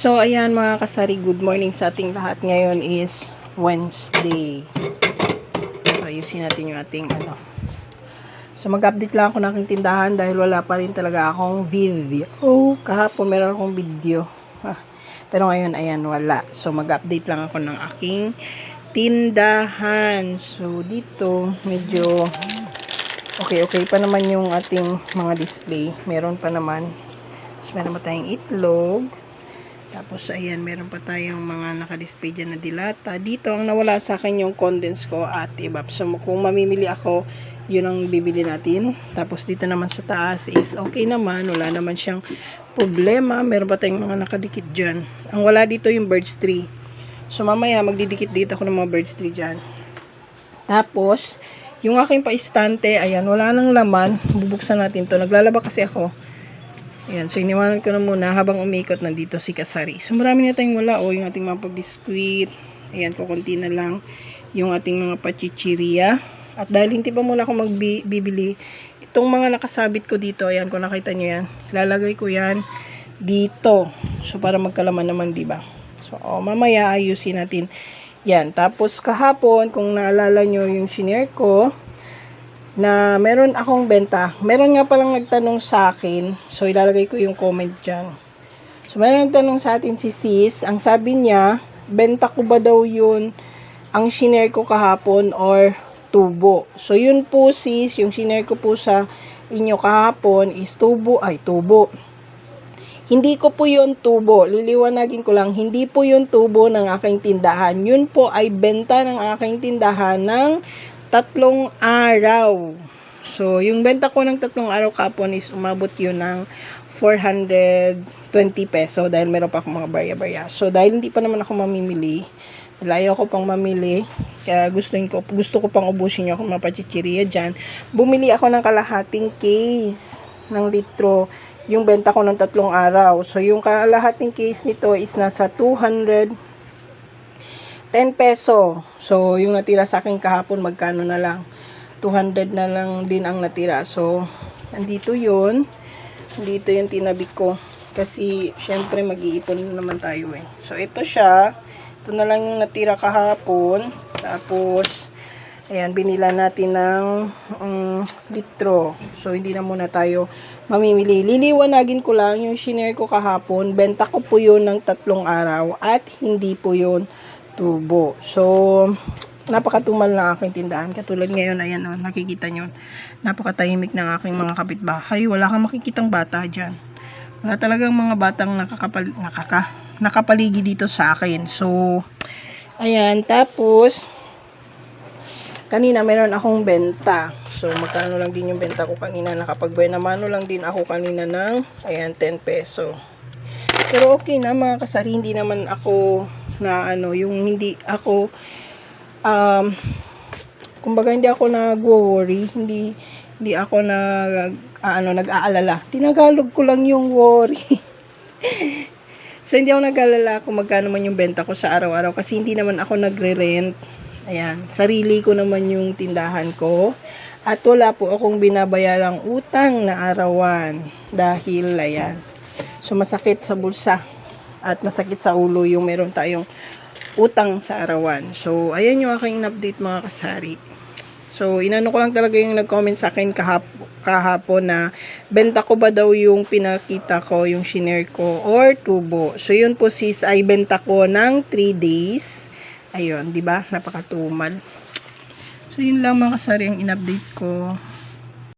So, ayan mga kasari, good morning sa ating lahat. Ngayon is Wednesday. So, ayusin natin yung ating ano. So, mag-update lang ako ng aking tindahan dahil wala pa rin talaga akong video. Oh, kahapon meron akong video. Ah, pero ngayon, ayan, wala. So, mag-update lang ako ng aking tindahan. So, dito, medyo okay, okay pa naman yung ating mga display. Meron pa naman. So, meron pa tayong itlog. Tapos, ayan, meron pa tayong mga nakadisplay dyan na dilata. Dito, ang nawala sa akin yung condense ko at ibap. So, kung mamimili ako, yun ang bibili natin. Tapos, dito naman sa taas is okay naman. Wala naman siyang problema. Meron pa tayong mga nakadikit dyan. Ang wala dito yung birds tree. So, mamaya, magdidikit dito ako ng mga birds tree dyan. Tapos, yung aking paistante, ayan, wala nang laman. Bubuksan natin to. Naglalaba kasi ako. Ayan, so iniwanan ko na muna habang umikot nandito si Kasari. So marami na tayong wala o yung ating mga pag-biskuit. Ayan, kukunti na lang yung ating mga pachichiria. At dahil hindi pa muna ako magbibili, itong mga nakasabit ko dito, ayan, kung nakita nyo yan, lalagay ko yan dito. So para magkalaman naman, di ba? So, oh, mamaya ayusin natin yan. Tapos kahapon, kung naalala nyo yung shinare ko, na meron akong benta. Meron nga palang nagtanong sa akin. So, ilalagay ko yung comment dyan. So, meron nagtanong sa atin si sis. Ang sabi niya, benta ko ba daw yun ang shinare ko kahapon or tubo. So, yun po sis, yung shinare ko po sa inyo kahapon is tubo, ay tubo. Hindi ko po yun tubo. Liliwanagin ko lang, hindi po yun tubo ng aking tindahan. Yun po ay benta ng aking tindahan ng tatlong araw. So, yung benta ko ng tatlong araw kapon is umabot yun ng 420 peso dahil meron pa akong mga barya-barya. So, dahil hindi pa naman ako mamimili, layo ko pang mamili, kaya gusto ko, gusto ko pang ubusin yung mga pachichiriya dyan, bumili ako ng kalahating case ng litro yung benta ko ng tatlong araw. So, yung kalahating case nito is nasa 200 10 peso. So, yung natira sa akin kahapon, magkano na lang? 200 na lang din ang natira. So, nandito yun. Dito yung tinabi ko. Kasi, syempre, mag-iipon naman tayo eh. So, ito siya. Ito na lang yung natira kahapon. Tapos, ayan, binila natin ng um, litro. So, hindi na muna tayo mamimili. Liliwanagin ko lang yung shinare ko kahapon. Benta ko po yun ng tatlong araw. At hindi po yun tubo. So, napakatumal na aking tindahan. Katulad ngayon, ayan o, nakikita nyo. Napakatahimik ng aking mga kapitbahay. Wala kang makikitang bata dyan. Wala talagang mga batang nakakapal, nakaka, nakapaligi dito sa akin. So, ayan. Tapos, kanina meron akong benta. So, magkano lang din yung benta ko kanina. Nakapagbuena mano lang din ako kanina ng, ayan, 10 peso. Pero okay na mga kasari, hindi naman ako na ano, yung hindi ako um kumbaga hindi ako nagwo-worry, hindi hindi ako nag ano nag-aalala. Tinagalog ko lang yung worry. so hindi ako nag-aalala kung magkano man yung benta ko sa araw-araw kasi hindi naman ako nagre-rent. Ayan, sarili ko naman yung tindahan ko. At wala po akong binabayarang utang na arawan dahil ayan. So masakit sa bulsa at masakit sa ulo yung meron tayong utang sa arawan. So, ayan yung aking update mga kasari. So, inano ko lang talaga yung nag-comment sa akin kahap kahapon na benta ko ba daw yung pinakita ko, yung shinare ko, or tubo. So, yun po sis, ay benta ko ng 3 days. Ayun, di ba Napakatumal. So, yun lang mga kasari ang in-update ko.